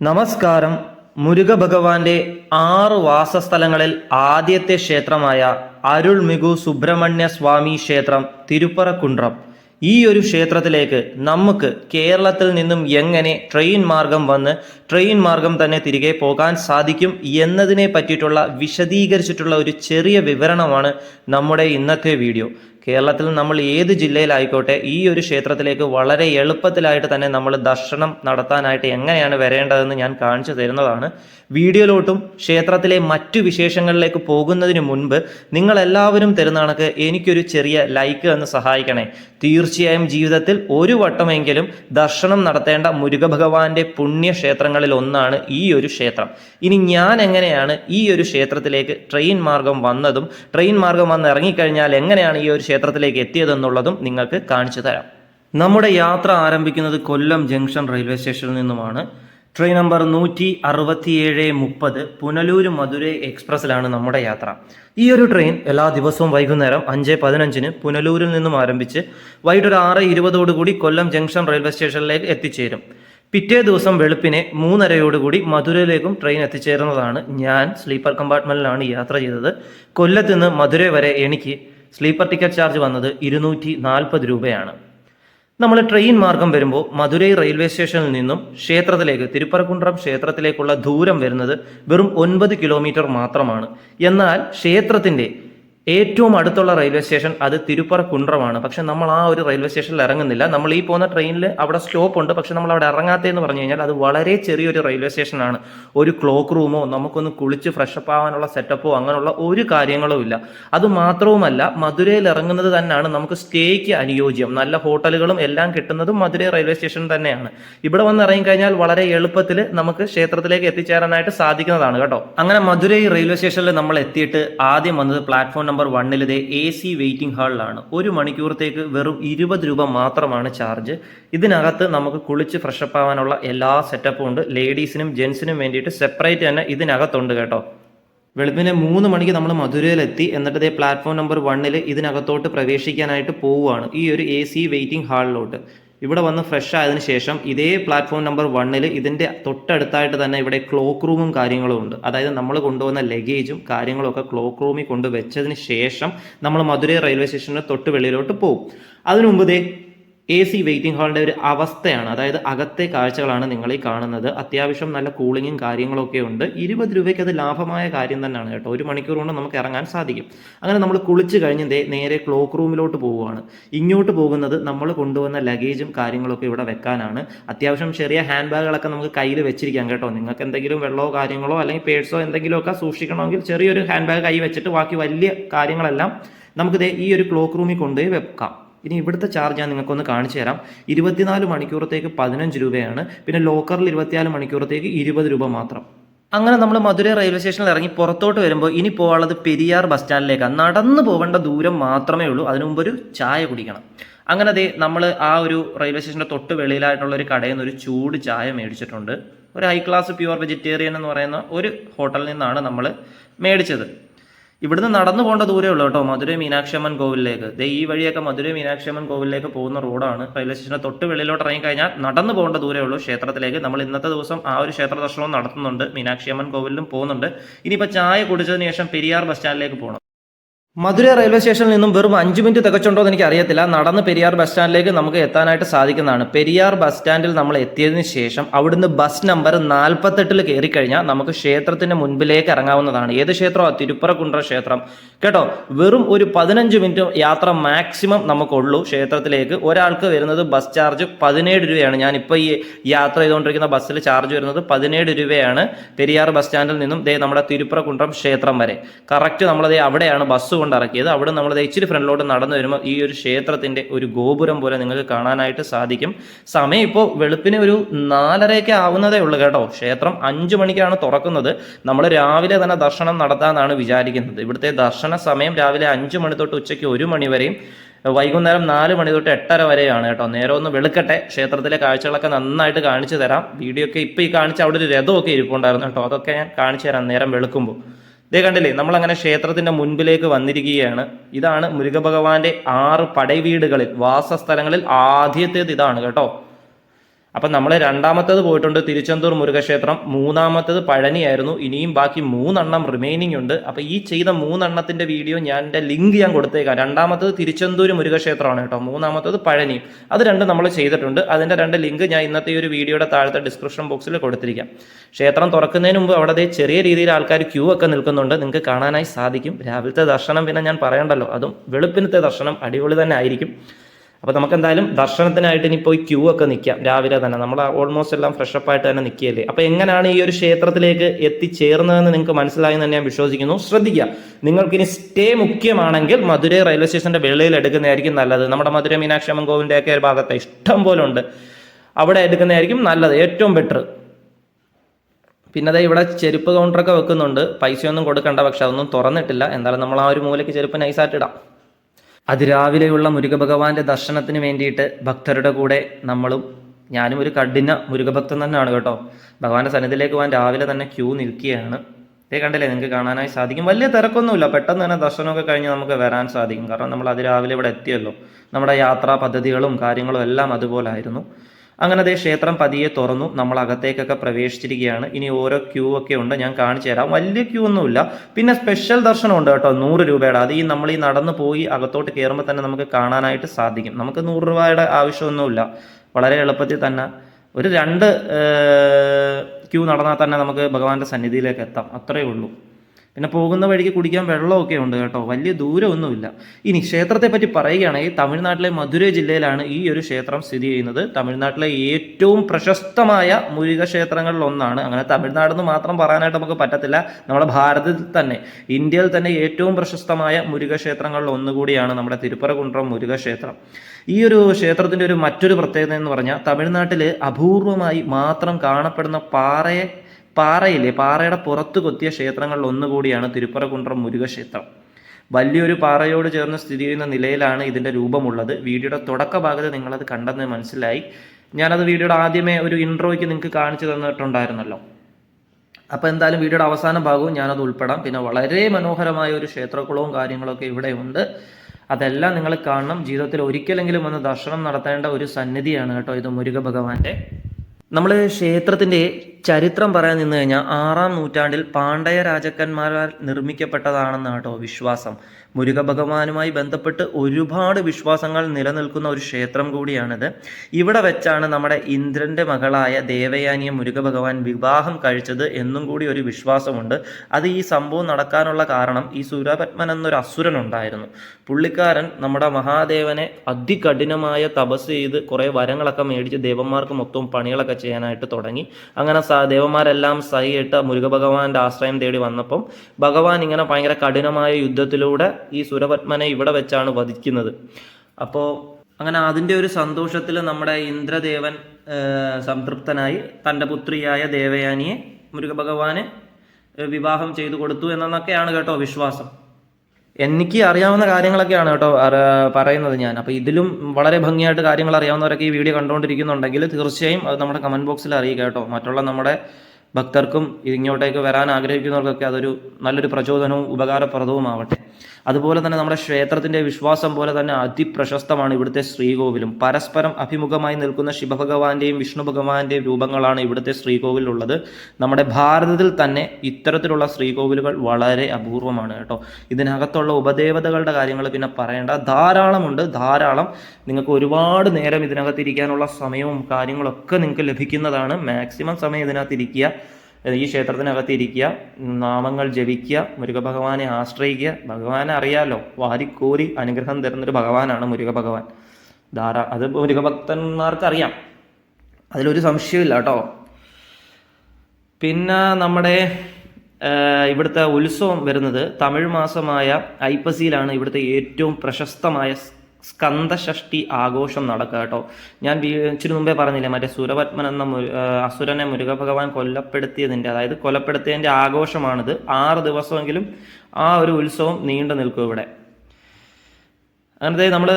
നമസ്കാരം. മുരുക ഭഗവാന്റെ ആറ് വാസസ്ഥലങ്ങളിൽ ആദ്യത്തെ ക്ഷേത്രമായ അരുൾമികു സുബ്രഹ്മണ്യ സ്വാമി ക്ഷേത്രം തിരുപ്പറക്കുണ്ട്രം. ഈ ഒരു ക്ഷേത്രത്തിലേക്ക് നമുക്ക് കേരളത്തിൽ നിന്നും എങ്ങനെ ട്രെയിൻ മാർഗം വന്ന് ട്രെയിൻ മാർഗം തന്നെ തിരികെ പോകാൻ സാധിക്കും എന്നതിനെ പറ്റിയിട്ടുള്ള വിശദീകരിച്ചിട്ടുള്ള ഒരു ചെറിയ വിവരണമാണ് നമ്മുടെ ഇന്നത്തെ വീഡിയോ. കേരളത്തിൽ നമ്മൾ ഏത് ജില്ലയിലായിക്കോട്ടെ ഈ ഒരു ക്ഷേത്രത്തിലേക്ക് വളരെ എളുപ്പത്തിലായിട്ട് തന്നെ നമ്മൾ ദർശനം നടത്താനായിട്ട് എങ്ങനെയാണ് വരേണ്ടതെന്ന് ഞാൻ കാണിച്ചു തരുന്നതാണ്. വീഡിയോയിലോട്ടും ക്ഷേത്രത്തിലെ മറ്റു വിശേഷങ്ങളിലേക്ക് പോകുന്നതിന് മുൻപ് നിങ്ങൾ എല്ലാവരും തരുന്ന കണക്ക് എനിക്കൊരു ചെറിയ ലൈക്ക് എന്ന് സഹായിക്കണേ. തീർച്ചയായും ജീവിതത്തിൽ ഒരു വട്ടമെങ്കിലും ദർശനം നടത്തേണ്ട മുരുകഭഗവാന്റെ പുണ്യക്ഷേത്രങ്ങളിൽ ഒന്നാണ് ഈ ഒരു ക്ഷേത്രം. ഇനി ഞാൻ എങ്ങനെയാണ് ഈ ഒരു ക്ഷേത്രത്തിലേക്ക് ട്രെയിൻ മാർഗം വന്നതും ട്രെയിൻ മാർഗം വന്ന് ഇറങ്ങിക്കഴിഞ്ഞാൽ എങ്ങനെയാണ് ഈ ഒരു ക്ഷേത്രത്തിലേക്ക് എത്തിയതെന്നുള്ളതും നിങ്ങൾക്ക് കാണിച്ചു തരാം. നമ്മുടെ യാത്ര ആരംഭിക്കുന്നത് കൊല്ലം ജംഗ്ഷൻ റെയിൽവേ സ്റ്റേഷനിൽ നിന്നുമാണ്. ട്രെയിൻ നമ്പർ നൂറ്റി അറുപത്തിയേഴ് മുപ്പത് പുനലൂർ മധുരൈ എക്സ്പ്രസ്സിലാണ് നമ്മുടെ യാത്ര. ഈ ഒരു ട്രെയിൻ എല്ലാ ദിവസവും വൈകുന്നേരം അഞ്ച് പതിനഞ്ചിന് പുനലൂരിൽ നിന്നും ആരംഭിച്ച് വൈകിട്ട് ഒരു ആറ് ഇരുപതോടുകൂടി കൊല്ലം ജംഗ്ഷൻ റെയിൽവേ സ്റ്റേഷനിലേക്ക് എത്തിച്ചേരും. പിറ്റേ ദിവസം വെളുപ്പിനെ മൂന്നരയോടുകൂടി മധുരയിലേക്കും ട്രെയിൻ എത്തിച്ചേരുന്നതാണ് ഞാൻ. സ്ലീപ്പർ കമ്പാർട്ട്മെന്റിലാണ് യാത്ര ചെയ്തത്. കൊല്ലത്ത് നിന്ന് മധുരൈ വരെ എനിക്ക് സ്ലീപ്പർ ടിക്കറ്റ് ചാർജ് വന്നത് ഇരുന്നൂറ്റി നാൽപ്പത് രൂപയാണ്. നമ്മൾ ട്രെയിൻ മാർഗം വരുമ്പോൾ മധുരൈ റെയിൽവേ സ്റ്റേഷനിൽ നിന്നും ക്ഷേത്രത്തിലേക്ക് തിരുപ്പറക്കുണ്ട്രം ക്ഷേത്രത്തിലേക്കുള്ള ദൂരം വരുന്നത് വെറും ഒൻപത് കിലോമീറ്റർ മാത്രമാണ്. എന്നാൽ ക്ഷേത്രത്തിന്റെ ഏറ്റവും അടുത്തുള്ള റെയിൽവേ സ്റ്റേഷൻ അത് തിരുപ്പറക്കുണ്ട്രമാണ് പക്ഷെ നമ്മൾ ആ ഒരു റെയിൽവേ സ്റ്റേഷനിൽ ഇറങ്ങുന്നില്ല. നമ്മൾ ഈ പോകുന്ന ട്രെയിനിൽ അവിടെ സ്റ്റോപ്പ് ഉണ്ട്. പക്ഷെ നമ്മൾ അവിടെ ഇറങ്ങാത്തതെന്ന് പറഞ്ഞു കഴിഞ്ഞാൽ അത് വളരെ ചെറിയൊരു റെയിൽവേ സ്റ്റേഷനാണ് ഒരു ക്ലോക്ക് റൂമോ നമുക്കൊന്ന് കുളിച്ച് ഫ്രഷപ്പ് ആവാനുള്ള സെറ്റപ്പോ അങ്ങനെയുള്ള ഒരു കാര്യങ്ങളും ഇല്ല. അത് മാത്രവുമല്ല മധുരയിൽ ഇറങ്ങുന്നത് തന്നെയാണ് നമുക്ക് സ്റ്റേക്ക് അനുയോജ്യം. നല്ല ഹോട്ടലുകളും എല്ലാം കിട്ടുന്നതും മധുരൈ റെയിൽവേ സ്റ്റേഷൻ തന്നെയാണ്. ഇവിടെ വന്ന് ഇറങ്ങിക്കഴിഞ്ഞാൽ വളരെ എളുപ്പത്തിൽ നമുക്ക് ക്ഷേത്രത്തിലേക്ക് എത്തിച്ചേരാനായിട്ട് സാധിക്കുന്നതാണ് കേട്ടോ. അങ്ങനെ മധുരൈ റെയിൽവേ സ്റ്റേഷനിൽ നമ്മൾ എത്തിയിട്ട് ആദ്യം വന്നത് പ്ലാറ്റ്ഫോം നമ്പർ വണ്ണിലത്തെ എ സി വെയിറ്റിംഗ് ഹാളിലാണ് ഒരു മണിക്കൂറത്തേക്ക് വെറും ഇരുപത് രൂപ മാത്രമാണ് ചാർജ് ഇതിനകത്ത് നമുക്ക് കുളിച്ച് ഫ്രഷപ്പ് ആവാനുള്ള എല്ലാ സെറ്റപ്പും ഉണ്ട്. ലേഡീസിനും ജെൻസിനും വേണ്ടിയിട്ട് സെപ്പറേറ്റ് തന്നെ ഇതിനകത്തുണ്ട് കേട്ടോ. വെളുപ്പിനെ മൂന്ന് മണിക്ക് നമ്മൾ മധുരയിലെത്തി. എന്നിട്ട് ഇതേ പ്ലാറ്റ്ഫോം നമ്പർ വണ്ണിൽ ഇതിനകത്തോട്ട് പ്രവേശിക്കാനായിട്ട് പോവുകയാണ്. ഈ ഒരു എ സി വെയിറ്റിംഗ് ഹാളിലോട്ട് ഇവിടെ വന്ന് ഫ്രഷ് ആയതിനു ശേഷം ഇതേ പ്ലാറ്റ്ഫോം നമ്പർ വണ്ണിൽ ഇതിന്റെ തൊട്ടടുത്തായിട്ട് തന്നെ ഇവിടെ ക്ലോക്ക് റൂമും കാര്യങ്ങളും ഉണ്ട്. അതായത് നമ്മൾ കൊണ്ടുവന്ന ലഗേജും കാര്യങ്ങളും ഒക്കെ ക്ലോക്ക് റൂമിൽ കൊണ്ട് വെച്ചതിന് ശേഷം നമ്മൾ മധുരൈ റെയിൽവേ സ്റ്റേഷന് തൊട്ട് വെളിയിലോട്ട് പോകും അതിനു മുമ്പ് ദേ എ സി വെയിറ്റിംഗ് ഹാളിന്റെ ഒരു അവസ്ഥയാണ്. അതായത് അകത്തെ കാഴ്ചകളാണ് നിങ്ങൾ ഈ കാണുന്നത്. അത്യാവശ്യം നല്ല കൂളിങ്ങും കാര്യങ്ങളൊക്കെ ഉണ്ട്. ഇരുപത് രൂപയ്ക്ക് അത് ലാഭമായ കാര്യം തന്നെയാണ് കേട്ടോ. ഒരു മണിക്കൂർ കൊണ്ട് നമുക്ക് ഇറങ്ങാൻ സാധിക്കും. അങ്ങനെ നമ്മൾ കുളിച്ച് കഴിഞ്ഞ് നേരെ ക്ലോക്ക് റൂമിലോട്ട് പോവുകയാണ്. ഇങ്ങോട്ട് പോകുന്നത് നമ്മൾ കൊണ്ടുവന്ന ലഗേജും കാര്യങ്ങളൊക്കെ ഇവിടെ വെക്കാനാണ്. അത്യാവശ്യം ചെറിയ ഹാൻഡ് ബാഗുകളൊക്കെ നമുക്ക് കയ്യിൽ വെച്ചിരിക്കാം കേട്ടോ. നിങ്ങൾക്ക് എന്തെങ്കിലും വെള്ളമോ കാര്യങ്ങളോ അല്ലെങ്കിൽ പേഴ്സോ എന്തെങ്കിലുമൊക്കെ സൂക്ഷിക്കണമെങ്കിൽ ചെറിയൊരു ഹാൻഡ് ബാഗ് കൈ വെച്ചിട്ട് ബാക്കി വലിയ കാര്യങ്ങളെല്ലാം നമുക്ക് ദേ ഈ ഒരു ക്ലോക്ക് റൂമിൽ കൊണ്ടുപോയി വെക്കാം. ഇനി ഇവിടുത്തെ ചാർജ് ഞാൻ നിങ്ങൾക്കൊന്ന് കാണിച്ചു തരാം. ഇരുപത്തിനാല് മണിക്കൂറത്തേക്ക് പതിനഞ്ച് രൂപയാണ്. പിന്നെ ലോക്കറിൽ ഇരുപത്തിനാല് മണിക്കൂറത്തേക്ക് ഇരുപത് രൂപ മാത്രം. അങ്ങനെ നമ്മൾ മധുര റെയിൽവേ സ്റ്റേഷനിൽ ഇറങ്ങി പുറത്തോട്ട് വരുമ്പോൾ ഇനി പോകാനുള്ളത് പെരിയാർ ബസ് സ്റ്റാൻഡിലേക്കാണ് നടന്നു പോകേണ്ട ദൂരം മാത്രമേ ഉള്ളൂ. അതിനു മുമ്പ് ഒരു ചായ കുടിക്കണം. അങ്ങനെ അതേ നമ്മൾ ആ ഒരു റെയിൽവേ സ്റ്റേഷന്റെ തൊട്ട് വെളിയിലായിട്ടുള്ള ഒരു കടയിൽ നിന്ന് ഒരു ചൂട് ചായ മേടിച്ചിട്ടുണ്ട്. ഒരു ഹൈ ക്ലാസ് പ്യുവർ വെജിറ്റേറിയൻ എന്ന് പറയുന്ന ഒരു ഹോട്ടലിൽ നിന്നാണ് നമ്മൾ മേടിച്ചത്. ഇവിടുന്ന് നടന്നു പോകേണ്ട ദൂരേ ഉള്ളൂ കേട്ടോ മധുരൈ മീനാക്ഷിയമ്മൻ കോവിലേക്ക് ദേ ഈ വഴിയൊക്കെ മധുരൈ മീനാക്ഷിയമ്മൻ കോവിലേക്ക് പോകുന്ന റോഡാണ്. റെയിൽവേ സ്റ്റേഷന് തൊട്ട് വെളിയിലോട്ട് ഇറങ്ങി കഴിഞ്ഞാൽ നടന്നു പോകേണ്ട ദൂരേ ഉള്ളൂ ക്ഷേത്രത്തിലേക്ക്. നമ്മൾ ഇന്നത്തെ ദിവസം ആ ഒരു ക്ഷേത്ര ദർശനവും നടത്തുന്നുണ്ട്. മീനാക്ഷിയമ്മൻ കോവിലിലും പോകുന്നുണ്ട്. ഇനിയിപ്പോൾ ചായ കുടിച്ചതിന് ശേഷം പെരിയാർ ബസ് സ്റ്റാൻഡിലേക്ക് പോകണം മധുര റെയിൽവേ സ്റ്റേഷനിൽ നിന്നും വെറും അഞ്ച് മിനിറ്റ് തികച്ചുണ്ടോ എന്ന് എനിക്ക് അറിയത്തില്ല നടന്ന് പെരിയാർ ബസ് സ്റ്റാൻഡിലേക്ക് നമുക്ക് എത്താനായിട്ട് സാധിക്കുന്നതാണ്. പെരിയാർ ബസ് സ്റ്റാൻഡിൽ നമ്മൾ എത്തിയതിനു ശേഷം അവിടുന്ന് ബസ് നമ്പർ നാൽപ്പത്തെട്ടിൽ കയറി കഴിഞ്ഞാൽ നമുക്ക് ക്ഷേത്രത്തിന്റെ മുൻപിലേക്ക് ഇറങ്ങാവുന്നതാണ്. ഏത് ക്ഷേത്രമാണ് തിരുപ്പറക്കുണ്ട്ര ക്ഷേത്രം. കേട്ടോ വെറും ഒരു പതിനഞ്ച് മിനിറ്റ് യാത്ര മാക്സിമം നമുക്കുള്ളൂ ക്ഷേത്രത്തിലേക്ക്. ഒരാൾക്ക് വരുന്നത് ബസ് ചാർജ് പതിനേഴ് രൂപയാണ്. ഞാൻ ഇപ്പോൾ ഈ യാത്ര ചെയ്തുകൊണ്ടിരിക്കുന്ന ബസ്സിൽ ചാർജ് വരുന്നത് പതിനേഴ് രൂപയാണ് പെരിയാർ ബസ് സ്റ്റാൻഡിൽ നിന്നും ദേ നമ്മുടെ തിരുപ്പറക്കുണ്ട്രം ക്ഷേത്രം വരെ. കറക്റ്റ് നമ്മളതേ അവിടെയാണ് ബസ് കൊണ്ട് ഇറക്കിയത് അവിടെ നമ്മൾ ഇച്ചിരി ഫ്രണ്ടിലോട്ട് നടന്നു വരുമ്പോൾ ഈ ഒരു ക്ഷേത്രത്തിന്റെ ഒരു ഗോപുരം പോലെ നിങ്ങൾക്ക് കാണാനായിട്ട് സാധിക്കും. സമയം ഇപ്പോൾ വെളുപ്പിന് ഒരു നാലരയൊക്കെ ആവുന്നതേ ഉള്ളൂ കേട്ടോ. ക്ഷേത്രം അഞ്ചു മണിക്കാണ് തുറക്കുന്നത്. നമ്മൾ രാവിലെ തന്നെ ദർശനം നടത്താമെന്നാണ് വിചാരിക്കുന്നത്. ഇവിടുത്തെ ദർശന സമയം രാവിലെ അഞ്ചു മണി തൊട്ട് ഉച്ചയ്ക്ക് ഒരു മണി വരെയും വൈകുന്നേരം നാല് മണി തൊട്ട് എട്ടര വരെയാണ് കേട്ടോ. നേരെ ഒന്ന് വെളുക്കട്ടെ. ക്ഷേത്രത്തിലെ കാഴ്ചകളൊക്കെ നന്നായിട്ട് കാണിച്ചു തരാം. വീഡിയോ ഒക്കെ ഇപ്പം ഈ കാണിച്ച അവിടെ ഒരു രഥമൊക്കെ ഇരിപ്പുണ്ടായിരുന്നു കേട്ടോ. അതൊക്കെ ഞാൻ കാണിച്ചു തരാം നേരം വെളുക്കുമ്പോൾ. ഇതേ കണ്ടില്ലേ നമ്മൾ അങ്ങനെ ക്ഷേത്രത്തിന്റെ മുൻപിലേക്ക് വന്നിരിക്കുകയാണ്. ഇതാണ് മുരുകഭഗവാന്റെ ആറ് പടവീടുകളിൽ വാസസ്ഥലങ്ങളിൽ ആദ്യത്തേത് ഇതാണ് കേട്ടോ. അപ്പം നമ്മൾ രണ്ടാമത്തേത് പോയിട്ടുണ്ട് തിരുച്ചെന്തൂർ മുരുകക്ഷേത്രം. മൂന്നാമത്തേത് പഴനിയായിരുന്നു. ഇനിയും ബാക്കി മൂന്നെണ്ണം റിമൈനിങ് ഉണ്ട്. അപ്പം ഈ ചെയ്ത മൂന്നെണ്ണത്തിന്റെ വീഡിയോ ഞാൻ എന്റെ ലിങ്ക് ഞാൻ കൊടുത്തേക്കാം. രണ്ടാമത്തത് തിരുച്ചെന്തൂർ മുരുകക്ഷേത്രമാണ് കേട്ടോ. മൂന്നാമത്തത് പഴനി. അത് രണ്ടും നമ്മൾ ചെയ്തിട്ടുണ്ട്. അതിന്റെ രണ്ട് ലിങ്ക് ഞാൻ ഇന്നത്തെ ഒരു വീഡിയോയുടെ താഴത്തെ ഡിസ്ക്രിപ്ഷൻ ബോക്സിൽ കൊടുത്തിരിക്കാം. ക്ഷേത്രം തുറക്കുന്നതിന് മുമ്പ് അവിടെ ചെറിയ രീതിയിൽ ആൾക്കാർ ക്യൂ ഒക്കെ നിൽക്കുന്നുണ്ട്. നിങ്ങൾക്ക് കാണാനായി സാധിക്കും. രാവിലത്തെ ദർശനം പിന്നെ ഞാൻ പറയണ്ടല്ലോ. അതും വെളുപ്പിനത്തെ ദർശനം അടിപൊളി തന്നെ ആയിരിക്കും. അപ്പോൾ നമുക്ക് എന്തായാലും ദർശനത്തിനായിട്ട് ഇനി പോയി ക്യൂ ഒക്കെ നിൽക്കാം രാവിലെ തന്നെ. നമ്മൾ ഓൾമോസ്റ്റ് എല്ലാം ഫ്രഷപ്പ് ആയിട്ട് തന്നെ നിൽക്കുകയല്ലേ അപ്പോൾ എങ്ങനെയാണ് ഈ ഒരു ക്ഷേത്രത്തിലേക്ക് എത്തിച്ചേർന്നതെന്ന് നിങ്ങൾക്ക് മനസ്സിലായി തന്നെ ഞാൻ വിശ്വസിക്കുന്നു. ശ്രദ്ധിക്കുക നിങ്ങൾക്കിനി സ്റ്റേ മുഖ്യമാണെങ്കിൽ മധുരൈ റെയിൽവേ സ്റ്റേഷന്റെ വെളിയിൽ എടുക്കുന്നതായിരിക്കും നല്ലത്. നമ്മുടെ മധുര മീനാക്ഷി അമ്മൻ കോവിലിന്റെ ഒക്കെ ഭാഗത്ത് ഇഷ്ടം പോലെ ഉണ്ട്. അവിടെ എടുക്കുന്നതായിരിക്കും നല്ലത്. ഏറ്റവും ബെറ്റർ പിന്നെ ദേ ഇവിടെ ചെരുപ്പ് കൗണ്ടറൊക്കെ വെക്കുന്നുണ്ട്. പൈസയൊന്നും കൊടുക്കണ്ട പക്ഷെ അതൊന്നും തുറന്നിട്ടില്ല. എന്തായാലും നമ്മൾ ആ ഒരു മൂലയ്ക്ക് ചെരുപ്പ് നൈസായിട്ട് ഇടാം. അതിരാവിലെയുള്ള മുരുകഭഗവാന്റെ ദർശനത്തിന് വേണ്ടിയിട്ട് ഭക്തരുടെ കൂടെ നമ്മളും ഞാനും ഒരു കഠിന മുരുകഭക്തൻ തന്നെയാണ് കേട്ടോ. ഭഗവാന്റെ സന്നിധിയിലേക്ക് പോകാൻ രാവിലെ തന്നെ ക്യൂ നിൽക്കുകയാണ്. ഇതേ കണ്ടല്ലേ നിങ്ങൾക്ക് കാണാനായി സാധിക്കും. വലിയ തിരക്കൊന്നുമില്ല. പെട്ടെന്ന് തന്നെ ദർശനമൊക്കെ കഴിഞ്ഞ് നമുക്ക് വരാൻ സാധിക്കും. കാരണം നമ്മൾ അതിരാവിലെ ഇവിടെ എത്തിയല്ലോ. നമ്മുടെ യാത്രാ പദ്ധതികളും കാര്യങ്ങളും എല്ലാം അതുപോലെ ആയിരുന്നു. അങ്ങനെ അതേ ക്ഷേത്രം പതിയെ തുറന്നു നമ്മൾ അകത്തേക്കൊക്കെ പ്രവേശിച്ചിരിക്കുകയാണ്. ഇനി ഓരോ ക്യൂ ഒക്കെ ഉണ്ട് ഞാൻ കാണിച്ചു തരാം. വലിയ ക്യൂ ഒന്നുമില്ല. പിന്നെ സ്പെഷ്യൽ ദർശനം ഉണ്ട് കേട്ടോ നൂറ് രൂപയുടെ. അത് ഈ നമ്മൾ ഈ നടന്നു പോയി അകത്തോട്ട് കയറുമ്പോൾ തന്നെ നമുക്ക് കാണാനായിട്ട് സാധിക്കും. നമുക്ക് നൂറ് രൂപയുടെ ആവശ്യമൊന്നുമില്ല. വളരെ എളുപ്പത്തിൽ തന്നെ ഒരു രണ്ട് ക്യൂ നടന്നാൽ തന്നെ നമുക്ക് ഭഗവാന്റെ സന്നിധിയിലേക്ക് എത്താം. അത്രയേ ഉള്ളൂ. പിന്നെ പോകുന്ന വഴിക്ക് കുടിക്കാൻ വെള്ളമൊക്കെ ഉണ്ട് കേട്ടോ. വലിയ ദൂരമൊന്നുമില്ല. ഇനി ക്ഷേത്രത്തെ പറ്റി പറയുകയാണെങ്കിൽ തമിഴ്നാട്ടിലെ മധുര ജില്ലയിലാണ് ഈ ഒരു ക്ഷേത്രം സ്ഥിതി ചെയ്യുന്നത്. തമിഴ്നാട്ടിലെ ഏറ്റവും പ്രശസ്തമായ മുരുക ക്ഷേത്രങ്ങളിൽ ഒന്നാണ്. അങ്ങനെ തമിഴ്നാട് എന്ന് മാത്രം പറയാനായിട്ട് നമുക്ക് പറ്റത്തില്ല. നമ്മുടെ ഭാരതത്തിൽ തന്നെ. ഇന്ത്യയിൽ തന്നെ ഏറ്റവും പ്രശസ്തമായ മുരുക ക്ഷേത്രങ്ങളിൽ ഒന്നുകൂടിയാണ് നമ്മുടെ തിരുപ്പറകുണ്ട്രം മുരുക ക്ഷേത്രം. ഈ ഒരു ക്ഷേത്രത്തിന്റെ ഒരു മറ്റൊരു പ്രത്യേകത എന്ന് പറഞ്ഞാൽ തമിഴ്നാട്ടിൽ അപൂർവമായി മാത്രം കാണപ്പെടുന്ന പാറയെ പാറയില്ലേ? പാറയുടെ പുറത്ത് കൊത്തിയ ക്ഷേത്രങ്ങളിൽ ഒന്നുകൂടിയാണ് തിരുപ്പറകുണ്ട്രം മുരുകക്ഷേത്രം. വലിയൊരു പാറയോട് ചേർന്ന് സ്ഥിതി ചെയ്യുന്ന നിലയിലാണ് ഇതിന്റെ രൂപമുള്ളത്. വീഡിയോയുടെ തുടക്ക ഭാഗത്ത് നിങ്ങളത് കണ്ടെന്ന് മനസ്സിലായി. ഞാനത് വീഡിയോയുടെ ആദ്യമേ ഒരു ഇൻട്രോയ്ക്ക് നിങ്ങൾക്ക് കാണിച്ചു തന്നിട്ടുണ്ടായിരുന്നല്ലോ. അപ്പോൾ എന്തായാലും വീഡിയോയുടെ അവസാന ഭാഗവും ഞാനത് ഉൾപ്പെടാം. പിന്നെ വളരെ മനോഹരമായ ഒരു ക്ഷേത്രക്കുളവും കാര്യങ്ങളൊക്കെ ഇവിടെ ഉണ്ട്. അതെല്ലാം നിങ്ങൾ കാണണം. ജീവിതത്തിൽ ഒരിക്കലെങ്കിലും ഒന്ന് ദർശനം നടത്തേണ്ട ഒരു സന്നിധിയാണ് കേട്ടോ ഇത് മുരുക ഭഗവാന്റെ നമ്മൾ ക്ഷേത്രത്തിന്റെ ചരിത്രം പറയാൻ നിന്ന് കഴിഞ്ഞാൽ ആറാം നൂറ്റാണ്ടിൽ പാണ്ഡയ രാജാക്കന്മാരാൽ നിർമ്മിക്കപ്പെട്ടതാണെന്ന് കേട്ടോ വിശ്വാസം. മുരുക ഭഗവാനുമായി ബന്ധപ്പെട്ട് ഒരുപാട് വിശ്വാസങ്ങൾ നിലനിൽക്കുന്ന ഒരു ക്ഷേത്രം കൂടിയാണിത്. ഇവിടെ വെച്ചാണ് നമ്മുടെ ഇന്ദ്രന്റെ മകളായ ദേവയാനിയെ മുരുക ഭഗവാൻ വിവാഹം കഴിച്ചത് എന്നും കൂടി ഒരു വിശ്വാസമുണ്ട്. അത് ഈ സംഭവം നടക്കാനുള്ള കാരണം ഈ സൂര്യപത്മൻ എന്നൊരു അസുരൻ ഉണ്ടായിരുന്നു. പുള്ളിക്കാരൻ നമ്മുടെ മഹാദേവനെ അതികഠിനമായ തപസ് ചെയ്ത് കുറേ വരങ്ങളൊക്കെ മേടിച്ച് ദേവന്മാർക്ക് മൊത്തം പണികളൊക്കെ ചെയ്യാനായിട്ട് തുടങ്ങി. അങ്ങനെ ദേവന്മാരെല്ലാം സഹിയിട്ട് മുരുകഭഗവാന്റെ ആശ്രയം തേടി വന്നപ്പം ഭഗവാൻ ഇങ്ങനെ ഭയങ്കര കഠിനമായ യുദ്ധത്തിലൂടെ ഈ സുരപത്മനെ ഇവിടെ വെച്ചാണ് വധിക്കുന്നത്. അപ്പോൾ അങ്ങനെ അതിന്റെ ഒരു സന്തോഷത്തിൽ നമ്മുടെ ഇന്ദ്രദേവൻ സംതൃപ്തനായി തന്റെ പുത്രിയായ ദേവയാനിയെ മുരുകഭഗവാന് വിവാഹം ചെയ്തു കൊടുത്തു എന്നൊക്കെയാണ് കേട്ടോ വിശ്വാസം. എനിക്ക് അറിയാവുന്ന കാര്യങ്ങളൊക്കെയാണ് കേട്ടോ പറയുന്നത് ഞാൻ. അപ്പൊ ഇതിലും വളരെ ഭംഗിയായിട്ട് കാര്യങ്ങൾ അറിയാവുന്നവരൊക്കെ ഈ വീഡിയോ കണ്ടുകൊണ്ടിരിക്കുന്നുണ്ടെങ്കിൽ തീർച്ചയായും അത് നമ്മുടെ കമന്റ് ബോക്സിൽ അറിയിക്കുക കേട്ടോ. മറ്റുള്ള നമ്മുടെ ഭക്തർക്കും ഇങ്ങോട്ടേക്ക് വരാൻ ആഗ്രഹിക്കുന്നവർക്കൊക്കെ അതൊരു നല്ലൊരു പ്രചോദനവും ഉപകാരപ്രദവുമാവട്ടെ. അതുപോലെ തന്നെ നമ്മുടെ ക്ഷേത്രത്തിന്റെ വിശ്വാസം പോലെ തന്നെ അതിപ്രശസ്തമാണ് ഇവിടുത്തെ ശ്രീകോവിലും. പരസ്പരം അഭിമുഖമായി നിൽക്കുന്ന ശിവഭഗവാന്റെയും വിഷ്ണു ഭഗവാന്റെയും രൂപങ്ങളാണ് ഇവിടുത്തെ ശ്രീകോവിലുള്ളത്. നമ്മുടെ ഭാരതത്തിൽ തന്നെ ഇത്തരത്തിലുള്ള ശ്രീകോവിലുകൾ വളരെ അപൂർവമാണ് കേട്ടോ. ഇതിനകത്തുള്ള ഉപദേവതകളുടെ കാര്യങ്ങൾ പിന്നെ പറയേണ്ട ധാരാളമുണ്ട്. ധാരാളം നിങ്ങൾക്ക് ഒരുപാട് നേരം ഇതിനകത്ത് ഇരിക്കാനുള്ള സമയവും കാര്യങ്ങളൊക്കെ നിങ്ങൾക്ക് ലഭിക്കുന്നതാണ്. മാക്സിമം സമയം ഇതിനകത്ത് ഇരിക്കുക ഈ ക്ഷേത്രത്തിനകത്ത് ഇരിക്കുക നാമങ്ങൾ ജപിക്കുക മുരുകഭഗവാനെ ആശ്രയിക്കുക. ഭഗവാനെ അറിയാലോ വാരിക്കോരി അനുഗ്രഹം തരുന്നൊരു ഭഗവാനാണ് മുരുക ഭഗവാൻ ധാരാ അത് മുരുക ഭക്തന്മാർക്ക് അറിയാം അതിലൊരു സംശയമില്ല കേട്ടോ. പിന്നെ നമ്മുടെ ഇവിടുത്തെ ഉത്സവം വരുന്നത് തമിഴ് മാസമായ ഐപ്പസിയിലാണ് ഇവിടുത്തെ ഏറ്റവും പ്രശസ്തമായ സ്കന്ദഷഷ്ടി ആഘോഷം നടക്കുക കേട്ടോ. ഞാൻ ഇച്ചിരി മുമ്പേ പറഞ്ഞില്ലേ മറ്റേ സുരപത്മൻ എന്ന അസുരനെ മുരുക ഭഗവാൻ കൊല്ലപ്പെടുത്തിയതിന്റെ അതായത് കൊലപ്പെടുത്തിയതിന്റെ ആഘോഷമാണിത്. ആറ് ദിവസമെങ്കിലും ആ ഒരു ഉത്സവം നീണ്ടു നിൽക്കും ഇവിടെ. അങ്ങനത്തെ നമ്മൾ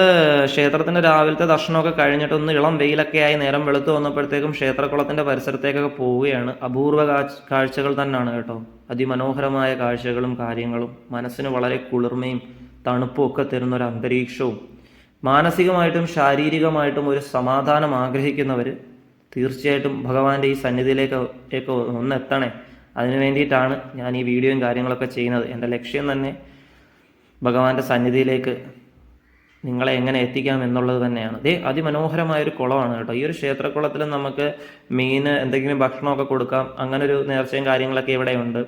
ക്ഷേത്രത്തിന്റെ രാവിലത്തെ ദർശനമൊക്കെ കഴിഞ്ഞിട്ട് ഒന്ന് ഇളം വെയിലൊക്കെ ആയി നേരം വെളുത്ത് വന്നപ്പോഴത്തേക്കും ക്ഷേത്രക്കുളത്തിന്റെ പരിസരത്തേക്കൊക്കെ പോവുകയാണ്. അപൂർവ കാഴ്ച- കാഴ്ചകൾ തന്നെയാണ് കേട്ടോ. അതിമനോഹരമായ കാഴ്ചകളും കാര്യങ്ങളും മനസ്സിന് വളരെ കുളിർമയും തണുപ്പും ഒക്കെ തരുന്ന ഒരു അന്തരീക്ഷവും മാനസികമായിട്ടും ശാരീരികമായിട്ടും ഒരു സമാധാനം ആഗ്രഹിക്കുന്നവർ തീർച്ചയായിട്ടും ഭഗവാന്റെ ഈ സന്നിധിയിലേക്ക് ഒന്ന് എത്തണേ അതിനു വേണ്ടിയിട്ടാണ് ഞാൻ ഈ വീഡിയോയും കാര്യങ്ങളൊക്കെ ചെയ്യുന്നത്. എന്റെ ലക്ഷ്യം തന്നെ ഭഗവാന്റെ സന്നിധിയിലേക്ക് നിങ്ങളെ എങ്ങനെ എത്തിക്കാം എന്നുള്ളത് തന്നെയാണ്. ഇതേ അതിമനോഹരമായ ഒരു കുളമാണ് കേട്ടോ. ഈ ഒരു ക്ഷേത്രക്കുളത്തിൽ നമുക്ക് മീൻ എന്തെങ്കിലും ഭക്ഷണമൊക്കെ കൊടുക്കാം. അങ്ങനെ ഒരു നേർച്ചയും കാര്യങ്ങളൊക്കെ ഇവിടെ ഉണ്ട്.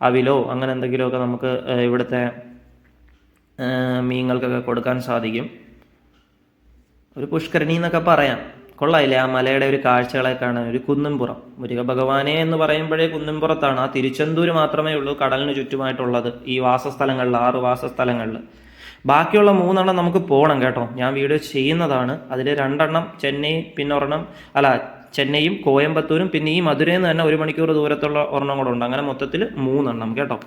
അവിലോ അങ്ങനെ എന്തെങ്കിലുമൊക്കെ നമുക്ക് ഇവിടുത്തെ മീനുകൾക്കൊക്കെ കൊടുക്കാൻ സാധിക്കും. ഒരു പുഷ്കരണി എന്നൊക്കെ പറയാം. കൊള്ളായില്ലേ? ആ മലയുടെ ഒരു കാഴ്ചകളെ കാണാൻ ഒരു കുന്നുംപുറം. മുരുക ഭഗവാനെ എന്ന് പറയുമ്പോഴേ കുന്നുംപുറത്താണ്. ആ തിരുച്ചെന്തൂര് മാത്രമേ ഉള്ളൂ കടലിന് ചുറ്റുമായിട്ടുള്ളത്. ഈ വാസസ്ഥലങ്ങളിൽ ആറ് വാസസ്ഥലങ്ങളിൽ. ബാക്കിയുള്ള മൂന്നെണ്ണം നമുക്ക് പോകണം കേട്ടോ. ഞാൻ വീഡിയോ ചെയ്യുന്നതാണ്. അതിൽ രണ്ടെണ്ണം ചെന്നൈ പിന്നെ ഒരെണ്ണം അല്ല ചെന്നൈയും കോയമ്പത്തൂരും പിന്നെ ഈ മധുരയിൽ നിന്ന് തന്നെ ഒരു മണിക്കൂർ ദൂരത്തുള്ള ഒരെണ്ണം കൂടെ ഉണ്ട്. അങ്ങനെ മൊത്തത്തിൽ മൂന്നെണ്ണം കേട്ടോ.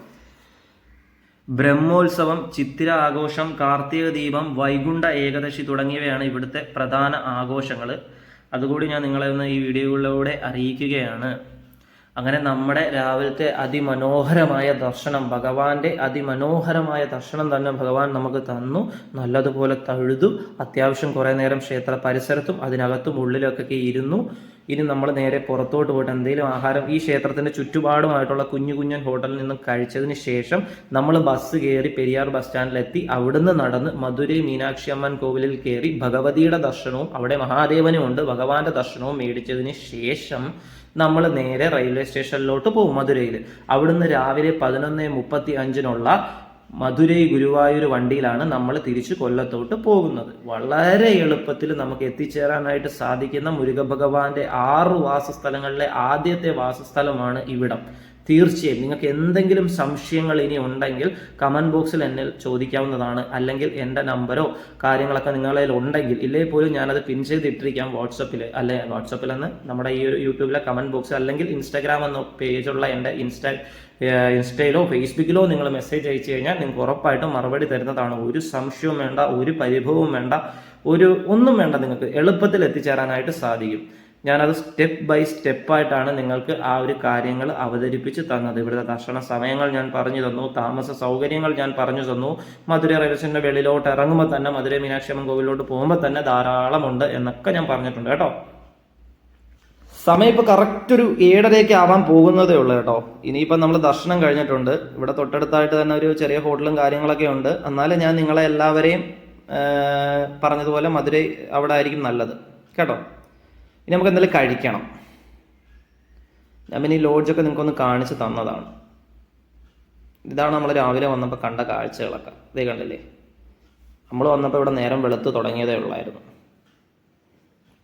ബ്രഹ്മോത്സവം ചിത്തിര ആഘോഷം കാർത്തിക ദീപം വൈകുണ്ഠ ഏകദശി തുടങ്ങിയവയാണ് ഇവിടുത്തെ പ്രധാന ആഘോഷങ്ങൾ അതുകൂടി ഞാൻ നിങ്ങളെ ഒന്ന് ഈ വീഡിയോയിലൂടെ അറിയിക്കുകയാണ്. അങ്ങനെ നമ്മുടെ രാവിലത്തെ അതിമനോഹരമായ ദർശനം ഭഗവാന്റെ അതിമനോഹരമായ ദർശനം തന്നെ ഭഗവാൻ നമുക്ക് തന്നു. നല്ലതുപോലെ തഴുതു. അത്യാവശ്യം കുറേ നേരം ക്ഷേത്ര പരിസരത്തും അതിനകത്തും ഉള്ളിലൊക്കെ ഇരുന്നു. ഇനി നമ്മൾ നേരെ പുറത്തോട്ട് പോയിട്ട് എന്തെങ്കിലും ആഹാരം ഈ ക്ഷേത്രത്തിന്റെ ചുറ്റുപാടുമായിട്ടുള്ള കുഞ്ഞു കുഞ്ഞൻ ഹോട്ടലിൽ നിന്നും കഴിച്ചതിന് ശേഷം നമ്മൾ ബസ് കയറി പെരിയാർ ബസ് സ്റ്റാൻഡിലെത്തി. അവിടുന്ന് നടന്ന് മധുരൈ മീനാക്ഷി അമ്മൻ കോവിലിൽ കയറി ഭഗവതിയുടെ ദർശനവും അവിടെ മഹാദേവനും ഉണ്ട്. ഭഗവാന്റെ ദർശനവും മേടിച്ചതിന് ശേഷം നമ്മൾ നേരെ റെയിൽവേ സ്റ്റേഷനിലോട്ട് പോകും മധുരയിൽ അവിടുന്ന് രാവിലെ പതിനൊന്ന് മുപ്പത്തി അഞ്ചിനുള്ള മധുരൈ ഗുരുവായൂർ വണ്ടിയിലാണ് നമ്മൾ തിരിച്ച് കൊല്ലത്തോട്ട് പോകുന്നത്. വളരെ എളുപ്പത്തിൽ നമുക്ക് എത്തിച്ചേരാനായിട്ട് സാധിക്കുന്ന മുരുക ഭഗവാന്റെ ആറ് വാസസ്ഥലങ്ങളിലെ ആദ്യത്തെ വാസസ്ഥലമാണ് ഇവിടം. തീർച്ചയായും നിങ്ങൾക്ക് എന്തെങ്കിലും സംശയങ്ങൾ ഇനി ഉണ്ടെങ്കിൽ കമന്റ് ബോക്സിൽ എന്നെ ചോദിക്കാവുന്നതാണ്. അല്ലെങ്കിൽ എന്റെ നമ്പറോ കാര്യങ്ങളൊക്കെ നിങ്ങളുടെ ഉണ്ടെങ്കിൽ ഇല്ലേ പോലും ഞാനത് പിൻ ചെയ്തിട്ടിരിക്കാം വാട്സപ്പിൽ അല്ലെ? വാട്സപ്പിൽ എന്ന് നമ്മുടെ ഈ ഒരു യൂട്യൂബിലെ കമന്റ് ബോക്സ് അല്ലെങ്കിൽ ഇൻസ്റ്റാഗ്രാം എന്ന പേജുള്ള എന്റെ ഇൻസ്റ്റാ ഇൻസ്റ്റയിലോ ഫേസ്ബുക്കിലോ നിങ്ങൾ മെസ്സേജ് അയച്ചു കഴിഞ്ഞാൽ നിങ്ങൾക്ക് ഉറപ്പായിട്ടും മറുപടി തരുന്നതാണ്. ഒരു സംശയവും വേണ്ട ഒരു പരിഭവവും വേണ്ട ഒരു ഒന്നും വേണ്ട നിങ്ങൾക്ക് എളുപ്പത്തിൽ എത്തിച്ചേരാനായിട്ട് സാധിക്കും. ഞാനത് സ്റ്റെപ്പ് ബൈ സ്റ്റെപ്പായിട്ടാണ് നിങ്ങൾക്ക് ആ ഒരു കാര്യങ്ങൾ അവതരിപ്പിച്ച് തന്നത്. ഇവിടുത്തെ ദർശന സമയങ്ങൾ ഞാൻ പറഞ്ഞു തന്നു താമസ സൗകര്യങ്ങൾ ഞാൻ പറഞ്ഞു തന്നു. മധുര റെയിൽവേ വെളിയിലോട്ട് ഇറങ്ങുമ്പോൾ തന്നെ മധുര മീനാക്ഷമൻ കോവിലോട്ട് പോകുമ്പോൾ തന്നെ ധാരാളമുണ്ട് എന്നൊക്കെ ഞാൻ പറഞ്ഞിട്ടുണ്ട് കേട്ടോ. സമയം ഇപ്പോൾ കറക്റ്റ് ഒരു ഏഴരയൊക്കെ ആവാൻ പോകുന്നതേ ഉള്ളൂ കേട്ടോ. ഇനിയിപ്പോൾ നമ്മൾ ദർശനം കഴിഞ്ഞിട്ടുണ്ട്. ഇവിടെ തൊട്ടടുത്തായിട്ട് തന്നെ ഒരു ചെറിയ ഹോട്ടലും കാര്യങ്ങളൊക്കെ ഉണ്ട്. എന്നാലും ഞാൻ നിങ്ങളെ എല്ലാവരെയും പറഞ്ഞതുപോലെ മധുരൈ അവിടെ ആയിരിക്കും നല്ലത്. കേട്ടോ? ഇനി നമുക്ക് എന്തെങ്കിലും കഴിക്കണം. ഞാൻ പിന്നെ ഈ ലോഡ്ജൊക്കെ നിങ്ങൾക്കൊന്ന് കാണിച്ച് തന്നതാണ്. ഇതാണ് നമ്മൾ രാവിലെ വന്നപ്പോൾ കണ്ട കാഴ്ചകളൊക്കെ. ഇതേ കണ്ടില്ലേ? നമ്മൾ വന്നപ്പോൾ ഇവിടെ നേരം വെളുത്ത് തുടങ്ങിയതേ ഉള്ളായിരുന്നു.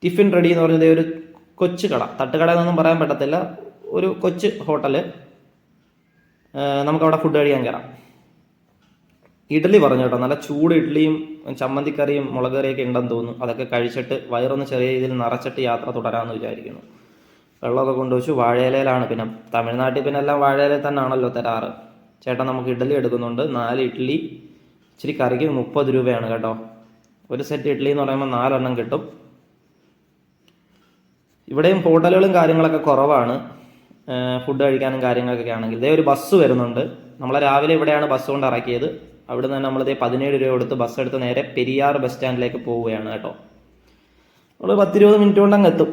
ടിഫിൻ റെഡി എന്ന് പറഞ്ഞത് ഒരു കൊച്ചു കട. തട്ടുകട എന്നൊന്നും പറയാൻ പറ്റത്തില്ല. ഒരു കൊച്ചു ഹോട്ടൽ നമുക്കവിടെ ഫുഡ് കഴിക്കാൻ കയറാം. ഇഡ്ഡലി പറഞ്ഞു കേട്ടോ. നല്ല ചൂട് ഇഡ്ഡലിയും ചമ്മന്തിക്കറിയും മുളക് കറിയൊക്കെ ഉണ്ടെന്ന് തോന്നുന്നു. അതൊക്കെ കഴിച്ചിട്ട് വയറൊന്ന് ചെറിയ രീതിയിൽ നിറച്ചിട്ട് യാത്ര തുടരാമെന്ന് വിചാരിക്കുന്നു. വെള്ളമൊക്കെ കൊണ്ടുവച്ചു വാഴയിലയിലാണ് പിന്നെ തമിഴ്നാട്ടിൽ പിന്നെ എല്ലാം വാഴയിലയിൽ തന്നെയാണല്ലോ തരാറ്. ചേട്ടൻ നമുക്ക് ഇഡ്ഡലി എടുക്കുന്നുണ്ട്. നാല് ഇഡ്ഡലി ഇച്ചിരി കറിക്ക് മുപ്പത് രൂപയാണ് കേട്ടോ. ഒരു സെറ്റ് ഇഡ്ഡലി എന്ന് പറയുമ്പോൾ നാലെണ്ണം കിട്ടും. ഇവിടെയും ഹോട്ടലുകളും കാര്യങ്ങളൊക്കെ കുറവാണ്. ഫുഡ് കഴിക്കാനും കാര്യങ്ങളൊക്കെ ആണെങ്കിൽ. ഇതേ ഒരു ബസ് വരുന്നുണ്ട്. നമ്മളെ രാവിലെ ഇവിടെയാണ് ബസ് കൊണ്ട് ഇറക്കിയത്. അവിടെ നിന്ന് നമ്മളത് പതിനേഴ് രൂപ കൊടുത്ത് ബസ് എടുത്ത് നേരെ പെരിയാർ ബസ് സ്റ്റാൻഡിലേക്ക് പോവുകയാണ് കേട്ടോ. നമ്മൾ പത്തിരുപത് മിനിറ്റ് കൊണ്ട് അങ്ങ് എത്തും.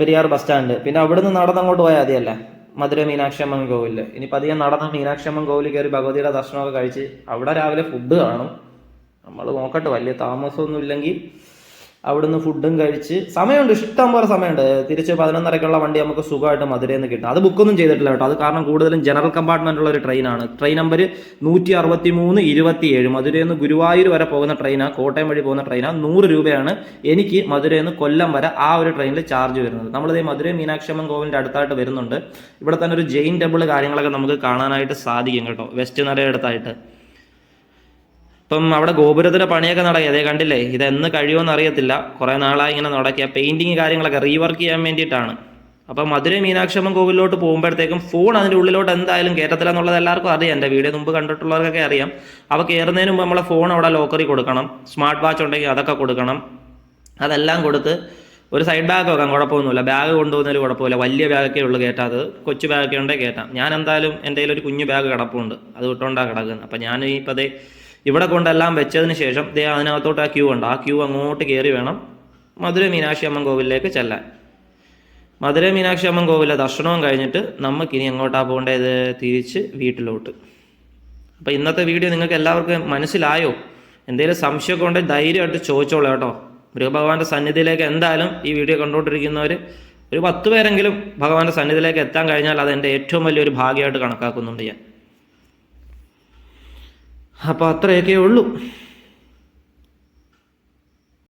പെരിയാർ ബസ് സ്റ്റാൻഡ് പിന്നെ അവിടെ നിന്ന് നടന്ന് അങ്ങോട്ട് പോയാൽ മതിയല്ലേ മധുര മീനാക്ഷമ്മൻ കോവിൽ. ഇനി പതിയെ നടന്ന മീനാക്ഷമ്മൻ കോവിൽ കയറി ഭഗവതിയുടെ ദർശനമൊക്കെ കഴിച്ച് അവിടെ രാവിലെ ഫുഡ് കാണും. നമ്മൾ നോക്കട്ടെ വലിയ താമസമൊന്നും ഇല്ലെങ്കിൽ അവിടുന്ന് ഫുഡും കഴിച്ച് സമയമുണ്ട് ഇഷ്ടം പോലെ സമയമുണ്ട്. തിരിച്ച് പതിനൊന്നരക്കുള്ള വണ്ടി നമുക്ക് സുഖമായിട്ട് മധുരയിൽ നിന്ന് കിട്ടും. അത് ബുക്കൊന്നും ചെയ്തിട്ടില്ല കേട്ടോ. അത് കാരണം കൂടുതലും ജനറൽ കമ്പാർട്ട്മെന്റ് ഉള്ള ഒരു ട്രെയിനാണ് ട്രെയിൻ നമ്പർ നൂറ്റി അറുപത്തി മൂന്ന് ഇരുപത്തി ഏഴ് മധുരയിൽ നിന്ന് ഗുരുവായൂർ വരെ പോകുന്ന ട്രെയിനാണ് കോട്ടയം വഴി പോകുന്ന ട്രെയിനാണ് നൂറ് രൂപയാണ് എനിക്ക് മധുരയിൽ നിന്ന് കൊല്ലം വരെ ആ ഒരു ട്രെയിനിൽ ചാർജ് വരുന്നത്. നമ്മളിത് മധുര മീനാക്ഷമൻ കോവിലിന്റെ അടുത്തായിട്ട് വരുന്നുണ്ട്. ഇവിടെ തന്നെ ഒരു ജെയിൻ ടെമ്പിൾ കാര്യങ്ങളൊക്കെ നമുക്ക് കാണാനായിട്ട് സാധിക്കും കേട്ടോ. വെസ്റ്റ് നടയടുത്തായിട്ട് ഇപ്പം അവിടെ ഗോപുരത്തിന്റെ പണിയൊക്കെ നടക്കി അതേ കണ്ടില്ലേ? ഇത് എന്ന് കഴിയുമെന്ന് അറിയത്തില്ല. കുറേ നാളായി ഇങ്ങനെ നടക്കുക പെയിന്റിങ് കാര്യങ്ങളൊക്കെ റീവർക്ക് ചെയ്യാൻ വേണ്ടിയിട്ടാണ്. അപ്പം മധുര മീനാക്ഷമ്മൻ കോവിലോട്ട് പോകുമ്പോഴത്തേക്കും ഫോൺ അതിന്റെ ഉള്ളിലോട്ട് എന്തായാലും കയറ്റത്തില്ല എന്നുള്ളത് എല്ലാവർക്കും അറിയാം. എന്റെ വീഡിയോ മുമ്പ് കണ്ടിട്ടുള്ളവർക്കൊക്കെ അറിയാം. അവ കയറുന്നതിന് മുമ്പ് നമ്മളെ ഫോൺ അവിടെ ലോക്കറി കൊടുക്കണം. സ്മാർട്ട് വാച്ച് ഉണ്ടെങ്കിൽ അതൊക്കെ കൊടുക്കണം. അതെല്ലാം കൊടുത്ത് ഒരു സൈഡ് ബാഗ് വെക്കാം. കുഴപ്പമൊന്നുമില്ല. ബാഗ് കൊണ്ടുപോകുന്നതിൽ കുഴപ്പമില്ല. വലിയ ബാഗൊക്കെ ഉള്ളൂ കയറ്റാത് കൊച്ചു ബാഗൊക്കെ ഉണ്ടെങ്കിൽ കയറ്റാം ഞാൻ എന്തായാലും എന്റെ ഒരു കുഞ്ഞു ബാഗ് കിടപ്പുണ്ട്. അത് വിട്ടുകൊണ്ടാണ് കിടക്കുന്നത് അപ്പം ഞാൻ ഇപ്പോൾ ദേ ഇവിടെ കൊണ്ടെല്ലാം വെച്ചതിന് ശേഷം ദേ അതിനകത്തോട്ട് ആ ക്യൂ ഉണ്ട്. ആ ക്യൂ അങ്ങോട്ട് കയറി വേണം മധുര മീനാക്ഷി അമ്മൻ കോവിലിലേക്ക് ചെല്ലാൻ. മധുര മീനാക്ഷി അമ്മൻ കോവിലെ ദർശനവും കഴിഞ്ഞിട്ട് നമുക്കിനി എങ്ങോട്ടാ പോകേണ്ടത്? തിരിച്ച് വീട്ടിലോട്ട്. അപ്പോൾ ഇന്നത്തെ വീഡിയോ നിങ്ങൾക്ക് എല്ലാവർക്കും മനസ്സിലായോ? എന്തെങ്കിലും സംശയമൊക്കെ ഉണ്ടെങ്കിൽ ധൈര്യമായിട്ട് ചോദിച്ചോളൂ കേട്ടോ. ഗൃഹഭഗവാന്റെ സന്നിധിയിലേക്ക് എന്തായാലും ഈ വീഡിയോ കണ്ടുകൊണ്ടിരിക്കുന്നവർ ഒരു പത്ത് പേരെങ്കിലും ഭഗവാന്റെ സന്നിധിയിലേക്ക് എത്താൻ കഴിഞ്ഞാൽ അത് എന്റെ ഏറ്റവും വലിയൊരു ഭാഗ്യമായിട്ട് കണക്കാക്കുന്നുണ്ട് ഞാൻ. അപ്പോൾ അത്രയൊക്കെ ഉള്ളൂ.